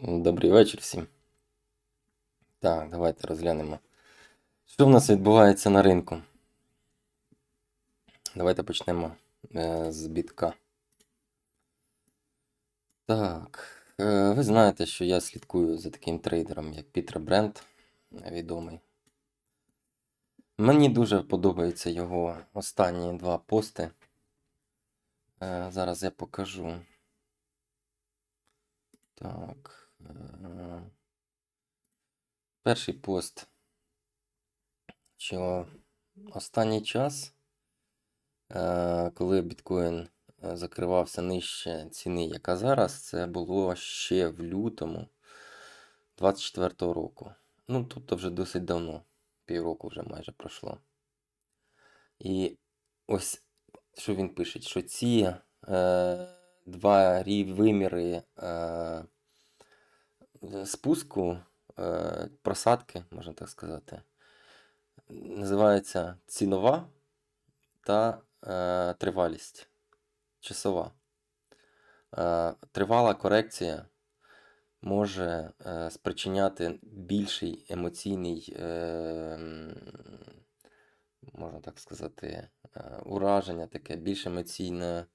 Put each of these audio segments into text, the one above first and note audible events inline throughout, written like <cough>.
Добрий вечір всім. Так, давайте розглянемо. Що в нас відбувається на ринку? Давайте почнемо е, з бітка. Так, е, ви знаєте, що я слідкую за таким трейдером, як Пітер Брент, відомий. Мені дуже подобаються його останні два пости. Е, зараз я покажу. Так. Перший пост, що останній час, е, коли біткоін е, закривався нижче ціни, яка зараз, це було ще в лютому 24-го року. Ну, тобто вже досить давно, півроку вже майже пройшло. І ось що він пише, що ці е, два виміри е, спуску, е, просадки, можна так сказати, називається цінова та е, тривалість часова. Е, тривала корекція може спричиняти більший емоційний, можна так сказати, ураження, таке більш емоційне,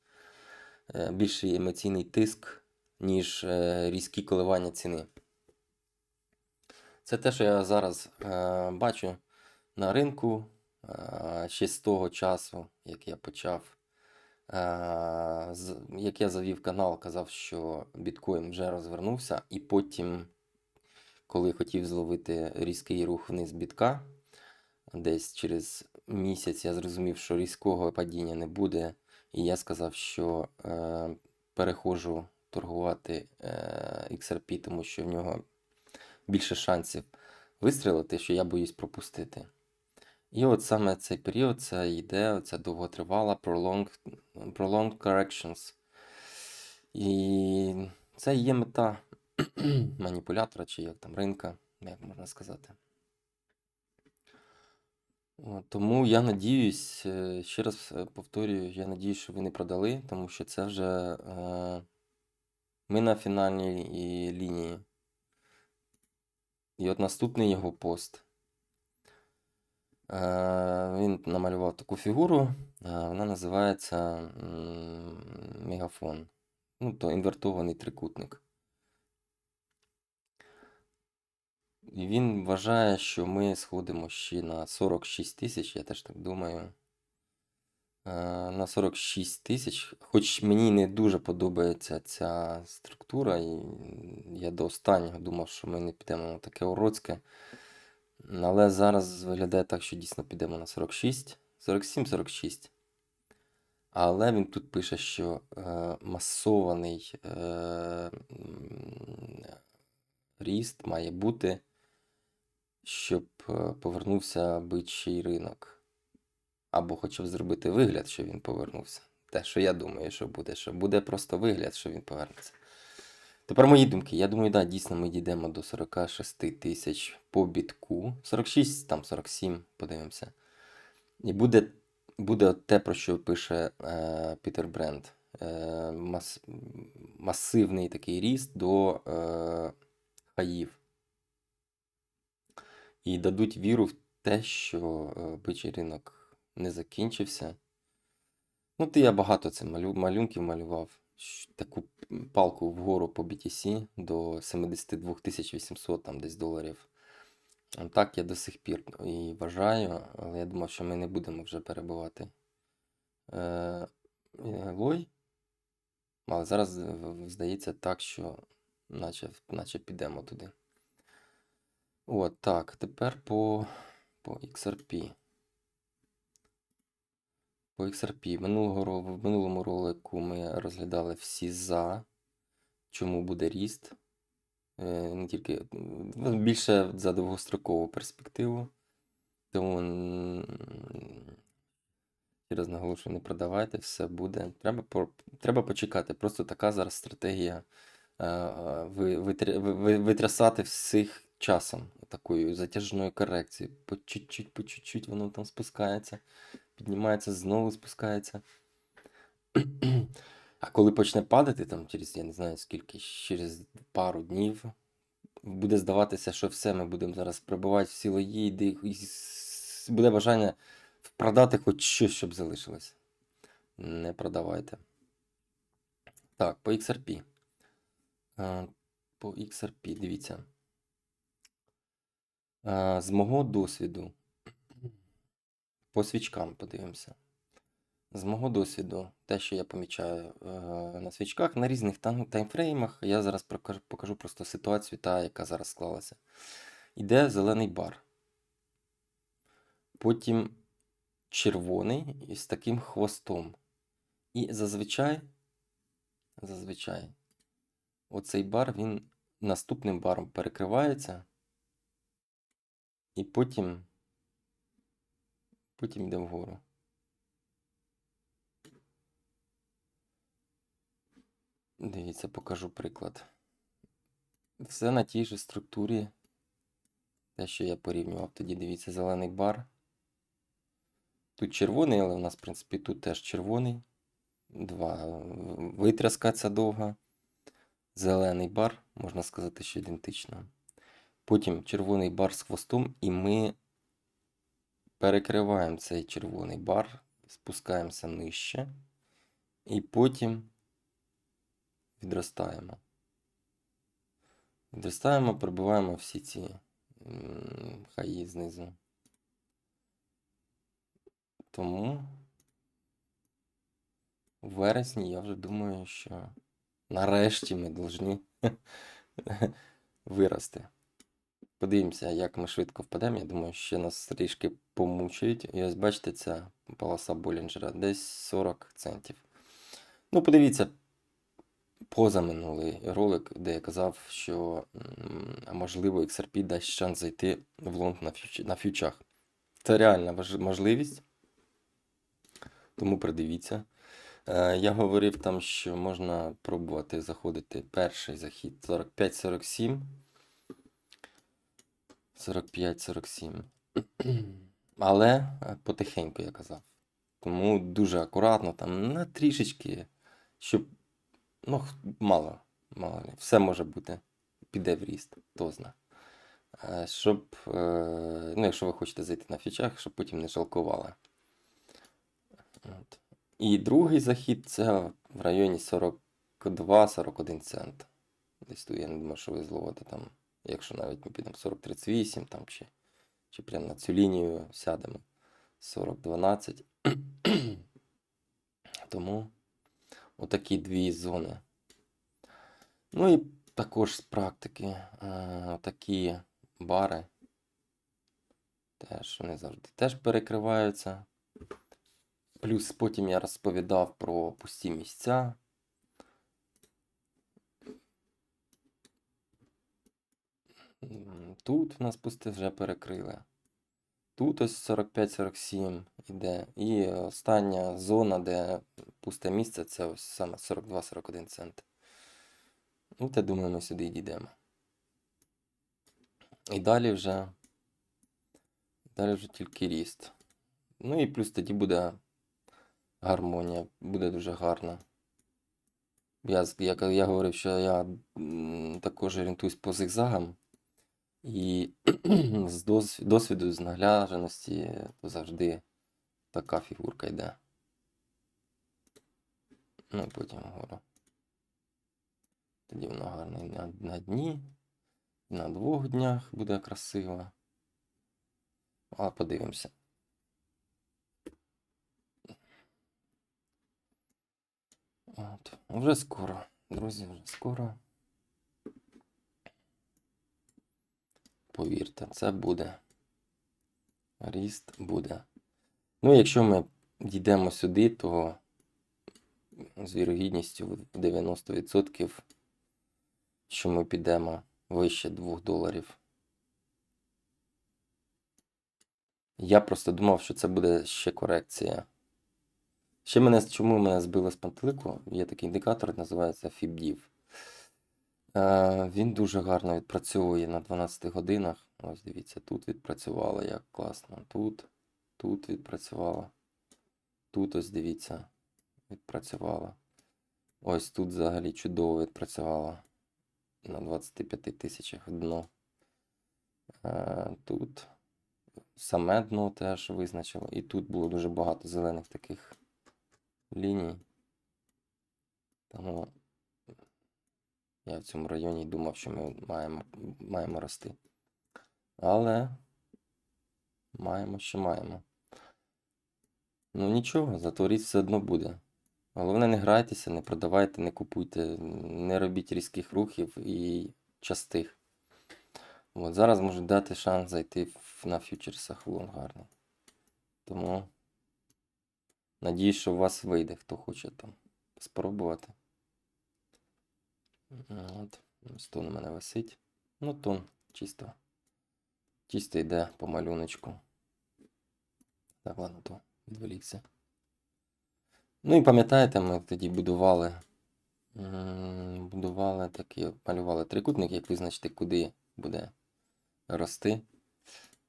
більший емоційний тиск, ніж різкі коливання ціни. Це те, що я зараз е, бачу на ринку е, ще з того часу, як я почав, е, з, як я завів канал, казав, що біткоін вже розвернувся, і потім, коли хотів зловити різкий рух вниз бітка, десь через місяць я зрозумів, що різкого падіння не буде, і я сказав, що е, переходжу торгувати е, XRP, тому що в нього більше шансів вистрілити, що я боюсь пропустити. І от саме цей період це йде, оця довготривала prolonged, prolonged corrections. І це є мета <clears throat> маніпулятора, чи як там ринка, як можна сказати. Тому я надіюсь, е, ще раз е, повторюю, я надіюсь, що ви не продали, тому що це вже е, ми на фінальній лінії. І от наступний його пост. Е, Він намалював таку фігуру, е, вона називається мегафон. Ну, то інвертований трикутник. І він вважає, що ми сходимо ще на 46 тисяч, я теж так думаю. Е, На 46 тисяч, хоч мені не дуже подобається ця структура, і я до останнього думав, що ми не підемо на таке уродське. Але зараз виглядає так, що дійсно підемо на 46, 47-46. Але він тут пише, що е, масований е, ріст має бути, щоб е, повернувся бичий ринок. Або хоча б зробити вигляд, що він повернувся. Те, що я думаю, що буде, що буде просто вигляд, що він повернеться. Тепер мої думки. Я думаю, да, дійсно ми дійдемо до 46 тисяч по бітку. 46, там 47, подивимося. І буде, буде те, про що пише е, Пітер Бренд. Е, мас, масивний такий ріст до е, хаїв. І дадуть віру в те, що е, бичий ринок не закінчився. Ну, ти я багато це малю, малюнків малював. Таку палку вгору по BTC до 72 800 там десь доларів. Так я до сих пір і вважаю, але я думав, що ми не будемо вже перебувати е, е, лой. Але зараз е, здається так, що наче, наче підемо туди. От, так, тепер по, по XRP. По XRP. Минулого, в минулому ролику ми розглядали всі за, чому буде ріст. Е, Не тільки ну, більше за довгострокову перспективу. Тому раз наголошую, не продавайте, все буде. Треба, треба почекати. Просто така зараз стратегія е, ви, витря- ви- ви- витрясати всіх часом, такою затяжною корекцією. По чуть-чуть, по чуть-чуть воно там спускається, піднімається, знову спускається. А коли почне падати, там через, я не знаю скільки, через пару днів, буде здаватися, що все, ми будемо зараз прибувати всі лої, де і буде бажання продати хоч щось, щоб залишилось. Не продавайте. Так, по XRP. По XRP, дивіться. З мого досвіду, по свічкам подивимося. З мого досвіду, те, що я помічаю е, на свічках, на різних тайм- таймфреймах, я зараз покажу, покажу просто ситуацію, та, яка зараз склалася. Іде зелений бар. Потім червоний із таким хвостом. І зазвичай, зазвичай, оцей бар він наступним баром перекривається. І потім, потім йде вгору. Дивіться, покажу приклад. Все на тій же структурі. Те, що я порівнював. Тоді дивіться, зелений бар. Тут червоний, але у нас, в принципі, тут теж червоний. Два. е, Витряска ця довга. Зелений бар, можна сказати, що ідентично. Потім червоний бар з хвостом, і ми перекриваємо цей червоний бар, спускаємося нижче. І потім відростаємо. Відростаємо, пробиваємо всі ці хаї знизу. Тому у вересні я вже думаю, що нарешті ми повинні <laughs> вирости. Подивимося, як ми швидко впадемо. Я думаю, ще нас трішки помучають. І ось бачите, ця полоса Болінджера десь 40 центів. Ну, подивіться, позаминулий ролик, де я казав, що можливо XRP дасть шанс зайти в лонг на, фьюч... на фьючах. Це реальна можливість. Тому придивіться. Е, Я говорив там, що можна пробувати заходити перший захід 45-47. 45-47. <clears throat> Але е, потихеньку я казав. Тому дуже акуратно, там на трішечки, щоб. Ну, мало. мало. Все може бути. Піде в ріст, хто зна. Е, Щоб, е, ну, якщо ви хочете зайти на фічах, щоб потім не жалкували. От. І другий захід це в районі 42-41 цент. Десь тут я не думаю, що ви зловите там, якщо навіть ми підемо 40-38 там чи, чи прямо на цю лінію сядемо 40-12. <clears throat> Тому отакі дві зони. Ну і також з практики е, отакі бари. Теж вони завжди теж перекриваються. Плюс потім я розповідав про пусті місця. Тут в нас пусте вже перекрили. Тут ось 45-47 іде. І остання зона, де пусте місце, це ось саме 42-41 цент. Ну, я думаю, ми сюди дійдемо. І далі вже. Далі вже тільки ріст. Ну і плюс тоді буде гармонія, буде дуже гарна. Я, я, я говорив, що я також орієнтуюсь по зигзагам. І <clears throat> з досвіду, з наглядженості, то завжди така фігурка йде. Ну і потім вгору. Тоді воно гарно і на, на дні, на двох днях буде красиво. Але подивимося. От. Вже скоро, друзі, вже скоро. Повірте, це буде. Ріст буде. Ну, якщо ми дійдемо сюди, то з вірогідністю 90%, що ми підемо вище 2 доларів. Я просто думав, що це буде ще корекція. Ще мене, чому мене збило з пантелику? Є такий індикатор, називається FIBDIV. Е, він дуже гарно відпрацьовує на 12 годинах. Ось дивіться, тут відпрацювало як класно. Тут, тут відпрацювало. Тут ось дивіться, відпрацювало. Ось тут взагалі чудово відпрацювало. На 25 тисячах дно. Е, Тут саме дно теж визначило. І тут було дуже багато зелених таких ліній. Тому я в цьому районі думав, що ми маємо, маємо рости. Але маємо, що маємо. Ну нічого, зато ріст все одно буде. Головне, не грайтеся, не продавайте, не купуйте, не робіть різких рухів і частих. От, зараз можуть дати шанс зайти на фьючерсах в лонг. Тому надіюсь, що у вас вийде, хто хоче там спробувати. От, ось тон у мене висить. Ну, тон чисто. Чисто йде по малюночку. Так, ладно, то відволікся. Ну і пам'ятаєте, ми тоді будували. Будували такі, малювали трикутник, як визначити, куди буде рости.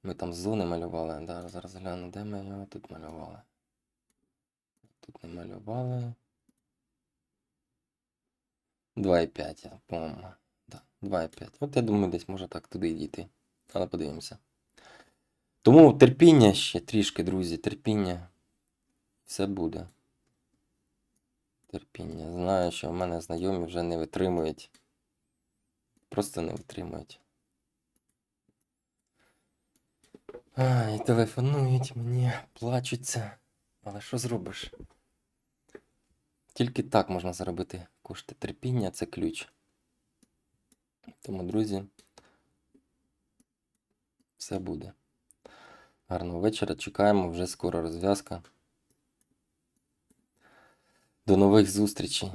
Ми там зони малювали. Да, зараз гляну, де ми його тут малювали. Тут не малювали. 2,5, я по-моєму. Да, 2,5. От я думаю, десь може так туди дійти. Але подивимося. Тому терпіння ще трішки, друзі, терпіння. Все буде. Терпіння. Знаю, що в мене знайомі вже не витримують. Просто не витримують. Ай, телефонують мені, плачуться. Але що зробиш? Тільки так можна заробити кошти. Терпіння це ключ. Тому, друзі, все буде. Гарного вечора. Чекаємо вже скоро розв'язка. До нових зустрічей.